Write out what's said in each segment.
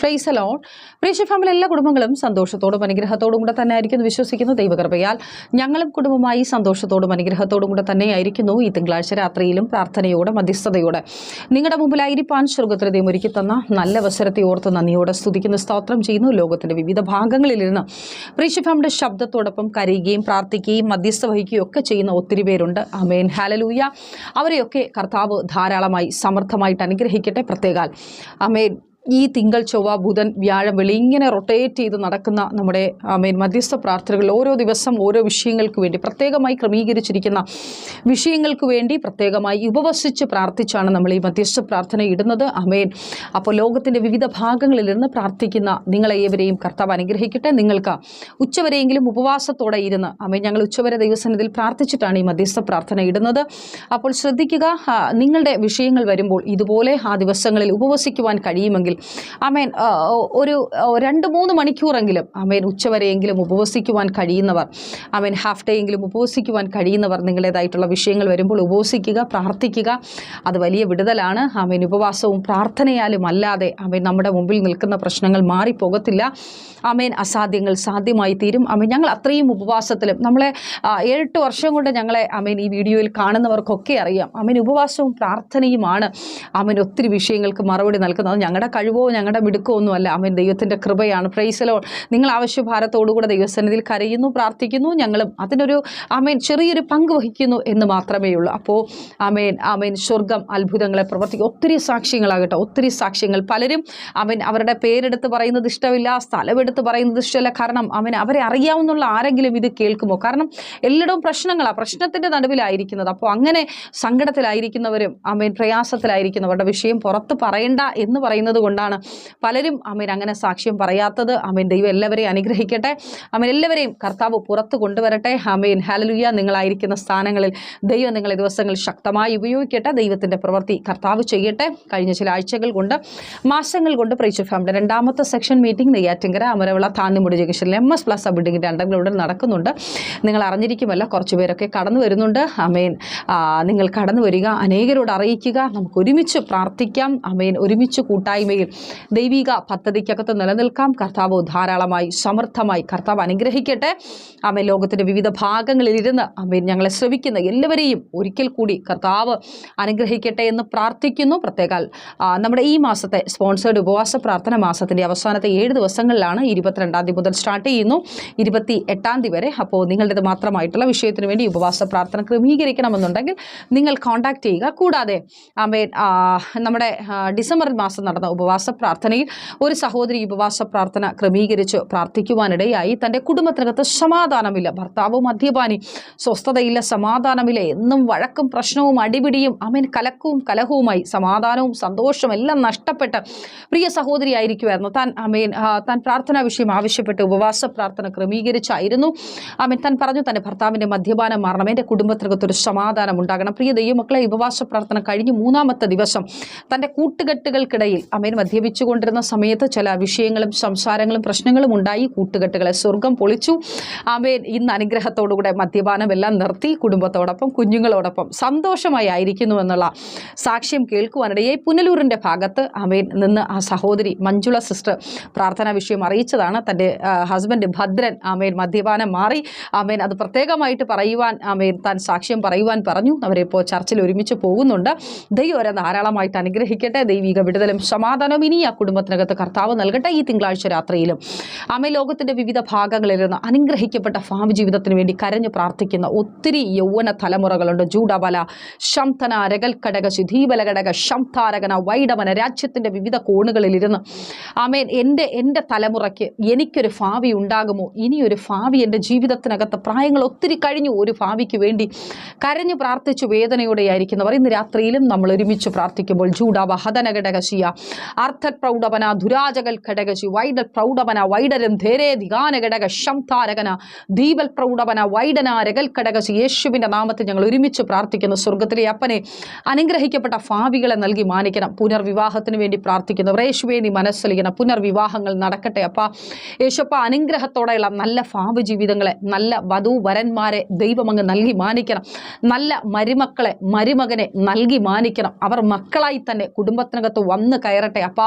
Fries alone പ്രീഷ ഫാമിലെ എല്ലാ കുടുംബങ്ങളും സന്തോഷത്തോടും അനുഗ്രഹത്തോടും കൂടെ തന്നെ ആയിരിക്കുന്നു വിശ്വസിക്കുന്നു. ദൈവകൃപയാൽ ഞങ്ങളും കുടുംബമായി സന്തോഷത്തോടും അനുഗ്രഹത്തോടും കൂടെ തന്നെയായിരിക്കുന്നു. ഈ തിങ്കളാഴ്ച രാത്രിയിലും പ്രാർത്ഥനയോടെ മധ്യസ്ഥതയോടെ നിങ്ങളുടെ മുമ്പിലായിരിക്കാൻ ദൈവം ഒരുക്കി തന്ന നല്ല അവസരത്തെ ഓർത്ത് നന്ദിയോടെ സ്തുതിക്കുന്ന സ്തോത്രം ചെയ്യുന്നു. ലോകത്തിന്റെ വിവിധ ഭാഗങ്ങളിലിരുന്ന് പ്രീഷ ഫാമിന്റെ ശബ്ദത്തോടൊപ്പം കരയുകയും പ്രാർത്ഥിക്കുകയും മധ്യസ്ഥ വഹിക്കുകയും ഒക്കെ ചെയ്യുന്ന ഒത്തിരി പേരുണ്ട്. അമേൻ ഹാലലൂയ അവരെയൊക്കെ കർത്താവ് ധാരാളമായി സമർത്ഥമായിട്ട് അനുഗ്രഹിക്കട്ടെ. പ്രത്യേകാൽ അമേൻ ഈ തിങ്കൾ ചൊവ്വ ബുധൻ വ്യാഴം വെളി ഇങ്ങനെ റൊട്ടേറ്റ് ചെയ്ത് നടക്കുന്ന നമ്മുടെ മെയിൻ മധ്യസ്ഥ പ്രാർത്ഥനകൾ ഓരോ ദിവസം ഓരോ വിഷയങ്ങൾക്ക് വേണ്ടി പ്രത്യേകമായി ക്രമീകരിച്ചിരിക്കുന്ന വിഷയങ്ങൾക്ക് വേണ്ടി പ്രത്യേകമായി ഉപവസിച്ച് പ്രാർത്ഥിച്ചാണ് നമ്മൾ ഈ മധ്യസ്ഥ പ്രാർത്ഥന ഇടുന്നത്. അമേൻ അപ്പോൾ ലോകത്തിന്റെ വിവിധ ഭാഗങ്ങളിലിരുന്ന് പ്രാർത്ഥിക്കുന്ന നിങ്ങളെ ഏവരെയും കർത്താവ് അനുഗ്രഹിക്കട്ടെ. നിങ്ങൾക്ക് ഉച്ചവരെയെങ്കിലും ഉപവാസത്തോടെ ഇരുന്ന് അമേൻ ഞങ്ങൾ ഉച്ചവരെ ദൈവസന്നിധിയിൽ പ്രാർത്ഥിച്ചിട്ടാണ് ഈ മധ്യസ്ഥ പ്രാർത്ഥന ഇടുന്നത്. അപ്പോൾ ശ്രദ്ധിക്കുക നിങ്ങളുടെ വിഷയങ്ങൾ വരുമ്പോൾ ഇതുപോലെ ആ ദിവസങ്ങളിൽ ഉപവസിക്കുവാൻ കഴിയുമെങ്കിൽ അമേൻ ഒരു രണ്ട് മൂന്ന് മണിക്കൂറെങ്കിലും അമേൻ ഉച്ചവരെയെങ്കിലും ഉപവസിക്കുവാൻ കഴിയുന്നവർ അമേൻ ഹാഫ് ഡേ എങ്കിലും ഉപവസിക്കുവാൻ കഴിയുന്നവർ നിങ്ങളുടേതായിട്ടുള്ള വിഷയങ്ങൾ വരുമ്പോൾ ഉപവസിക്കുക പ്രാർത്ഥിക്കുക. അത് വലിയ വിടുതലാണ്. അമേൻ ഉപവാസവും പ്രാർത്ഥനയാലും അല്ലാതെ അമേൻ നമ്മുടെ മുമ്പിൽ നിൽക്കുന്ന പ്രശ്നങ്ങൾ മാറിപ്പോകത്തില്ല. അമേൻ അസാധ്യങ്ങൾ സാധ്യമായി തീരും. അമേൻ ഞങ്ങൾ അത്രയും ഉപവാസത്തിലും നമ്മളെ ഏഴെട്ട് വർഷം കൊണ്ട് ഞങ്ങളെ അമേൻ ഈ വീഡിയോയിൽ കാണുന്നവർക്കൊക്കെ അറിയാം. അമേൻ ഉപവാസവും പ്രാർത്ഥനയുമാണ് അമേൻ ഒത്തിരി വിഷയങ്ങൾക്ക് മറുപടി നൽകുന്നത്. ഞങ്ങളുടെ കഴിവോ ഞങ്ങളുടെ മിടുക്കോ ഒന്നുമല്ല. അമേൻ. ദൈവത്തിന്റെ കൃപയാണ്. പ്രൈസലോ നിങ്ങൾ ആവശ്യഭാരത്തോടുകൂടെ ദൈവസന്നിധിയിൽ കരയുന്നു പ്രാർത്ഥിക്കുന്നു. ഞങ്ങളും അതിനൊരു അമേൻ ചെറിയൊരു പങ്ക് വഹിക്കുന്നു എന്ന് മാത്രമേ ഉള്ളൂ. അപ്പോൾ അമേൻ അമേൻ. സ്വർഗം അത്ഭുതങ്ങളെ പ്രവർത്തിക്കും. ഒത്തിരി സാക്ഷ്യങ്ങളാകട്ടെ ഒത്തിരി സാക്ഷ്യങ്ങൾ. പലരും അവൻ അവരുടെ പേരെടുത്ത് പറയുന്നത് ഇഷ്ടമില്ല സ്ഥലമെടുത്ത് പറയുന്നത് ഇഷ്ടമില്ല. കാരണം അവൻ അവരെ അറിയാവുന്നുള്ള ആരെങ്കിലും ഇത് കേൾക്കുമോ? കാരണം എല്ലായിടവും പ്രശ്നങ്ങളാണ് പ്രശ്നത്തിന്റെ നടുവിലായിരിക്കുന്നത്. അപ്പോൾ അങ്ങനെ സങ്കടത്തിലായിരിക്കുന്നവരും അമേൻ പ്രയാസത്തിലായിരിക്കുന്നവരുടെ വിഷയം പുറത്ത് പറയണ്ട എന്ന് പറയുന്നത് കൊണ്ടാണ്. പലരും അമീൻ അങ്ങനെ സാക്ഷ്യം പറയാത്തത്. അമീൻ ദൈവം എല്ലാവരെയും അനുഗ്രഹിക്കട്ടെ. അമീൻ എല്ലാവരെയും കർത്താവ് പുറത്ത് കൊണ്ടുവരട്ടെ. അമീൻ. ഹാലലുയ നിങ്ങളായിരിക്കുന്ന സ്ഥാനങ്ങളിൽ ദൈവം നിങ്ങളെ ദിവസങ്ങളിൽ ശക്തമായി ഉപയോഗിക്കട്ടെ. ദൈവത്തിന്റെ പ്രവൃത്തി കർത്താവ് ചെയ്യട്ടെ. കഴിഞ്ഞ ചില ആഴ്ചകൾ കൊണ്ട് മാസങ്ങൾ കൊണ്ട് പ്രൈച്ചു ഫാമിലി രണ്ടാമത്തെ സെക്ഷൻ മീറ്റിംഗ് നെയ്യാറ്റിങ്കര അമരവിള താന്നിമുടി ജംഗ്ഷനിൽ എം എസ് പ്ലസ് ബിൽഡിങ്ങിന്റെ അണ്ടർഗ്രൗണ്ടിൽ നടക്കുന്നുണ്ട്. നിങ്ങൾ അറിഞ്ഞിരിക്കുമല്ലോ കുറച്ച് പേരൊക്കെ കടന്നു വരുന്നുണ്ട്. അമേൻ നിങ്ങൾ കടന്നു വരിക അനേകരോട് അറിയിക്കുക. നമുക്ക് ഒരുമിച്ച് പ്രാർത്ഥിക്കാം. അമേൻ ഒരുമിച്ച് കൂട്ടായ്മയിൽ ദൈവിക പദ്ധതിക്കകത്ത് നിലനിൽക്കാം. കർത്താവ് ധാരാളമായി സമർത്ഥമായി കർത്താവ് അനുഗ്രഹിക്കട്ടെ. അമ്മ ലോകത്തിന്റെ വിവിധ ഭാഗങ്ങളിൽ ഇരുന്ന് അമ്മ ഞങ്ങളെ ശ്രവിക്കുന്ന എല്ലാവരെയും ഒരിക്കൽ കൂടി കർത്താവ് അനുഗ്രഹിക്കട്ടെ എന്ന് പ്രാർത്ഥിക്കുന്നു. പ്രത്യേകാൽ നമ്മുടെ ഈ മാസത്തെ സ്പോൺസേഡ് ഉപവാസ പ്രാർത്ഥന മാസത്തിന്റെ അവസാനത്തെ ഏഴ് ദിവസങ്ങളിലാണ് ഇരുപത്തിരണ്ടാം തീയതി മുതൽ സ്റ്റാർട്ട് ചെയ്യുന്നു. ഇരുപത്തി എട്ടാം തീയതി വരെ അപ്പോൾ നിങ്ങളുടേത് മാത്രമായിട്ടുള്ള വിഷയത്തിന് വേണ്ടി ഉപവാസ പ്രാർത്ഥന ക്രമീകരിക്കണമെന്നുണ്ടെങ്കിൽ നിങ്ങൾ കോൺടാക്ട് ചെയ്യുക. കൂടാതെ അമ്മ നമ്മുടെ ഡിസംബർ മാസം നടന്ന ഉപവാസ പ്രാർത്ഥനയിൽ ഒരു സഹോദരി ഉപവാസ പ്രാർത്ഥന ക്രമീകരിച്ച് പ്രാർത്ഥിക്കുവാനിടയായി തന്റെ കുടുംബത്തിനകത്ത് സമാധാനമില്ല. ഭർത്താവ് മദ്യപാനി. സ്വസ്ഥതയില്ല സമാധാനമില്ല. എന്നും വഴക്കും പ്രശ്നവും അടിപിടിയും അമീൻ കലക്കവും കലഹവുമായി സമാധാനവും സന്തോഷവും എല്ലാം നഷ്ടപ്പെട്ട് പ്രിയ സഹോദരി ആയിരിക്കുമായിരുന്നു താൻ അമേൻ താൻ പ്രാർത്ഥനാ വിഷയം ആവശ്യപ്പെട്ട് ഉപവാസ പ്രാർത്ഥന ക്രമീകരിച്ചായിരുന്നു. അമേൻ താൻ പറഞ്ഞു തന്റെ ഭർത്താവിന്റെ മദ്യപാനം മാറണം. എന്റെ കുടുംബത്തിനകത്തൊരു സമാധാനം ഉണ്ടാകണം. പ്രിയ ദൈവമക്കളെ ഉപവാസ പ്രാർത്ഥന കഴിഞ്ഞ് മൂന്നാമത്തെ ദിവസം തന്റെ കൂട്ടുകെട്ടുകൾക്കിടയിൽ അമേൻ മദ്യപിച്ചുകൊണ്ടിരുന്ന സമയത്ത് ചില വിഷയങ്ങളും സംസാരങ്ങളും പ്രശ്നങ്ങളും ഉണ്ടായി. കൂട്ടുകെട്ടുകളെ സ്വർഗം പൊളിച്ചു. ആമേൻ. ഇന്ന് അനുഗ്രഹത്തോടുകൂടെ മദ്യപാനം എല്ലാം നിർത്തി. കുടുംബത്തോടൊപ്പം കുഞ്ഞുങ്ങളോടൊപ്പം സന്തോഷമായി ആയിരിക്കുന്നു എന്നുള്ള സാക്ഷ്യം കേൾക്കുവാനിടയെ പുനലൂരിന്റെ ഭാഗത്ത് ആമേൻ നിന്ന് ആ സഹോദരി മഞ്ജുള സിസ്റ്റർ പ്രാർത്ഥനാ വിഷയം അറിയിച്ചതാണ്. തന്റെ ഹസ്ബൻഡ് ഭദ്രൻ ആമേൻ മദ്യപാനം മാറി. ആമേൻ അത് പ്രത്യേകമായിട്ട് പറയുവാൻ ആമേൻ താൻ സാക്ഷ്യം പറയുവാൻ പറഞ്ഞു. അവരിപ്പോൾ ചർച്ചിൽ ഒരുമിച്ച് പോകുന്നുണ്ട്. ദൈവം അവരെ ധാരാളമായിട്ട് അനുഗ്രഹിക്കട്ടെ. ദൈവിക വിടുതലും സമാധാനവും ഇനി ആ കുടുംബത്തിനകത്ത് കർത്താവ് നൽകട്ടെ ഈ തിങ്കളാഴ്ച രാത്രിയിലും. അമ്മ ലോകത്തിന്റെ വിവിധ ഭാഗങ്ങളിലിരുന്ന് അനുഗ്രഹിക്കപ്പെട്ട ഫാമി ജീവിതത്തിന് വേണ്ടി കരഞ്ഞു പ്രാർത്ഥിക്കുന്ന ഒത്തിരി യൗവന തലമുറകളുണ്ട്. ജൂഡബല ശംതന രകൽക്കടക ശുധീബലഘടക ശംതാരകന വൈഡമന രാജ്യത്തിന്റെ വിവിധ കോണുകളിലിരുന്ന് ആമേൻ എന്റെ എന്റെ തലമുറയ്ക്ക് എനിക്കൊരു ഭാവി ഉണ്ടാകുമോ? ഇനിയൊരു ഭാവി എന്റെ ജീവിതത്തിനകത്ത് പ്രായങ്ങൾ ഒത്തിരി കഴിഞ്ഞു. ഒരു ഭാവിക്ക് വേണ്ടി കരഞ്ഞു പ്രാർത്ഥിച്ചു വേദനയോടെയായിരിക്കുന്നവർ ഇന്ന് രാത്രിയിലും നമ്മൾ ഒരുമിച്ച് പ്രാർത്ഥിക്കുമ്പോൾ ജൂഡാവ ഘടകശിയ അർത്ഥ പ്രൗഢവന ദുരാജകൽ ഘടകശി വൈഡൽ പ്രൗഢപന വൈഡരം ധേരേ ധിഗാന ഘടക ശംതാരകന ദീപൽ പ്രൗഢപന വൈഡന രകൽ ഘടകശി യേശുവിന്റെ നാമത്തിൽ ഞങ്ങൾ ഒരുമിച്ച് പ്രാർത്ഥിക്കുന്നു. സ്വർഗത്തിലെ അപ്പനെ അനുഗ്രഹിക്കപ്പെട്ട ഭാവികളെ നൽകി മാനിക്കണം. പുനർവിവാഹത്തിന് വേണ്ടി പ്രാർത്ഥിക്കുന്നവർ യേശുവേ നീ മനസ്സലിക്കണം പുനർവിവാഹങ്ങൾ നടക്കട്ടെ അപ്പ. യേശുപ്പ അനുഗ്രഹത്തോടെയുള്ള നല്ല ഭാവി ജീവിതങ്ങളെ നല്ല വധു വരന്മാരെ ദൈവമങ്ങ് നൽകി മാനിക്കണം. നല്ല മരുമക്കളെ മരുമകനെ നൽകി മാനിക്കണം. അവർ മക്കളായി തന്നെ കുടുംബത്തിനകത്ത് വന്ന് കയറട്ടെ. അപ്പ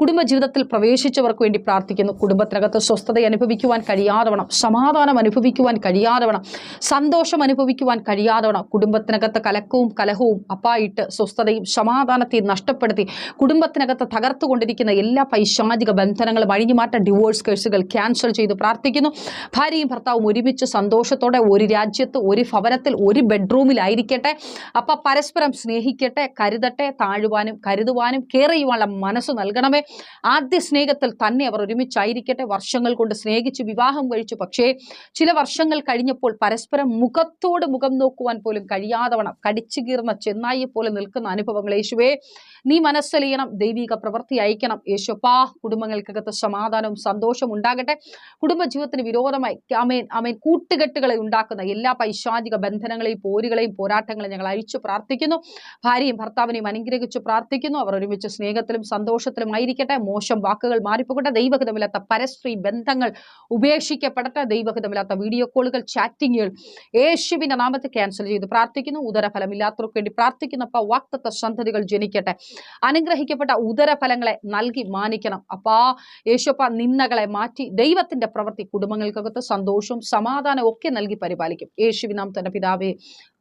കുടുംബജീവിതത്തിൽ പ്രവേശിച്ചവർക്ക് വേണ്ടി പ്രാർത്ഥിക്കുന്നു. കുടുംബത്തിനകത്ത് സ്വസ്ഥത അനുഭവിക്കുവാൻ കഴിയാതവണം സമാധാനം അനുഭവിക്കുവാൻ കഴിയാതവണം സന്തോഷം അനുഭവിക്കുവാൻ കഴിയാതവണം കുടുംബത്തിനകത്ത് കലക്കവും കലഹവും അപ്പായിട്ട് സ്വസ്ഥതയും സമാധാനത്തെയും നഷ്ടപ്പെടുത്തി കുടുംബത്തിനകത്ത് തകർത്തുകൊണ്ടിരിക്കുന്ന എല്ലാ പൈശാചിക ബന്ധനങ്ങളും അഴിഞ്ഞുമാറ്റ ഡിവോഴ്സ് കേസുകൾ ക്യാൻസൽ ചെയ്ത് പ്രാർത്ഥിക്കുന്നു. ഭാര്യയും ഭർത്താവും ഒരുമിച്ച് സന്തോഷത്തോടെ ഒരു രാജ്യത്ത് ഒരു ഭവനത്തിൽ ഒരു ബെഡ്റൂമിലായിരിക്കട്ടെ. അപ്പം പരസ്പരം സ്നേഹിക്കട്ടെ കരുതട്ടെ താഴുവാനും കരുതുവാനും കെയർ ചെയ്യുവാനുള്ള മനസ്സ് നൽകണമേ. ആദ്യ സ്നേഹത്തിൽ തന്നെ അവർ ഒരുമിച്ചായിരിക്കട്ടെ. വർഷങ്ങൾ കൊണ്ട് സ്നേഹിച്ച് വിവാഹം കഴിച്ചു. പക്ഷേ ചില വർഷങ്ങൾ കഴിഞ്ഞപ്പോൾ പരസ്പരം മുഖത്തോട് മുഖം നോക്കുവാൻ പോലും കഴിയാതവണ്ണം കടിച്ചു കീർന്ന ചെന്നായി പോലെ നിൽക്കുന്ന അനുഭവങ്ങൾ. യേശുവേ നീ മനസ്സലിയണം ദൈവിക പ്രവൃത്തി അയക്കണം. യേശുപ്പാ കുടുംബങ്ങൾക്കകത്ത് സമാധാനവും സന്തോഷവും ഉണ്ടാകട്ടെ. കുടുംബജീവിതത്തിന് വിരോധമായി അമേൻ അമേൻ കൂട്ടുകെട്ടുകളെ ഉണ്ടാക്കുന്ന എല്ലാ പൈശാചിക ബന്ധനങ്ങളെയും പോരുകളെയും പോരാട്ടങ്ങളെയും ഞങ്ങൾ അഴിച്ചു പ്രാർത്ഥിക്കുന്നു. ഭാര്യയും ഭർത്താവിനെയും അനുഗ്രഹിച്ചു പ്രാർത്ഥിക്കുന്നു. അവർ ഒരുമിച്ച് സ്നേഹത്തിലും സന്തോഷത്തിലും ആയിരിക്കട്ടെ മോശം വാക്കുകൾ മാറിപ്പോകട്ടെ. ദൈവഹിതമില്ലാത്ത പരസ്ത്രീ ബന്ധങ്ങൾ ഉപേക്ഷിക്കപ്പെടട്ടെ. ദൈവഹിതമില്ലാത്ത വീഡിയോ കോളുകൾ ചാറ്റിങ്ങുകൾ യേശുവിന്റെ നാമത്തെ ക്യാൻസൽ ചെയ്ത്. പ്രാർത്ഥിക്കുന്നു. ഉദരഫലമില്ലാത്തവർക്ക് വേണ്ടി പ്രാർത്ഥിക്കുന്നപ്പ വാക്തത്വ സന്ധതികൾ ജനിക്കട്ടെ. അനുഗ്രഹിക്കപ്പെട്ട ഉദരഫലങ്ങളെ നൽകി മാനിക്കണം. അപ്പാ യേശുപ്പ നിന്ദകളെ മാറ്റി ദൈവത്തിന്റെ പ്രവൃത്തി കുടുംബങ്ങൾക്കകത്ത് സന്തോഷവും സമാധാനവും ഒക്കെ നൽകി പരിപാലിക്കും. യേശുവിനാം തന്നെ പിതാവേ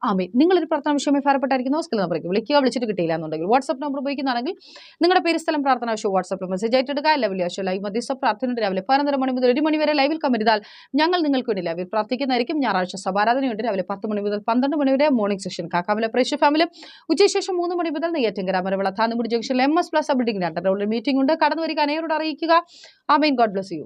ആമേ നിങ്ങളൊരു പ്രാർത്ഥന വിഷയമായി ഭാരപ്പെട്ടായിരിക്കുന്നു. സ്കിൽ നമ്പറേക്ക് വിളിക്കുക. വിളിച്ചിട്ട് കിട്ടിയില്ല എന്നുണ്ടെങ്കിൽ വാട്സ്ആപ്പ് നമ്പർ ഉപയോഗിക്കുന്നതാണെങ്കിൽ നിങ്ങളുടെ പേര് സ്ഥലം പ്രാർത്ഥന ആവശ്യം വാട്സ്ആപ്പിൽ മെസ്സേജ് ആയിട്ടെടുക്കുക എല്ലാ വെള്ളിയാഴ്ച ലൈവ് മധ്യസ്ഥ പ്രാർത്ഥന രാവിലെ പതിനൊന്നര മണി മുതൽ ഒരു മണി വരെ ലൈവിൽ കമരുതാൽ ഞങ്ങൾ നിങ്ങൾക്ക് വേണ്ടി ലൈവിൽ പ്രാർത്ഥിക്കുന്നതായിരിക്കും. ഞായറാഴ്ച സഭാരാധനയുണ്ട് രാവിലെ പത്ത് മണി മുതൽ പന്ത്രണ്ട് മണി വരെ മോർണിംഗ് സെഷൻ കാക്കാമല പ്രേക്ഷ ഫാമിലി ഉച്ചശേഷം മൂന്ന് മണി മുതൽ നെയ്യാറ്റിങ്കര മരവിള താന്നുമുടി ജംഗ്ഷനിൽ എം എസ് പ്ലസ് ബിൽഡിംഗ് രണ്ടര മീറ്റിംഗ് ഉണ്ട്. കടന്നു വരിക അനേരോട് അറിയിക്കുക. Amen god bless you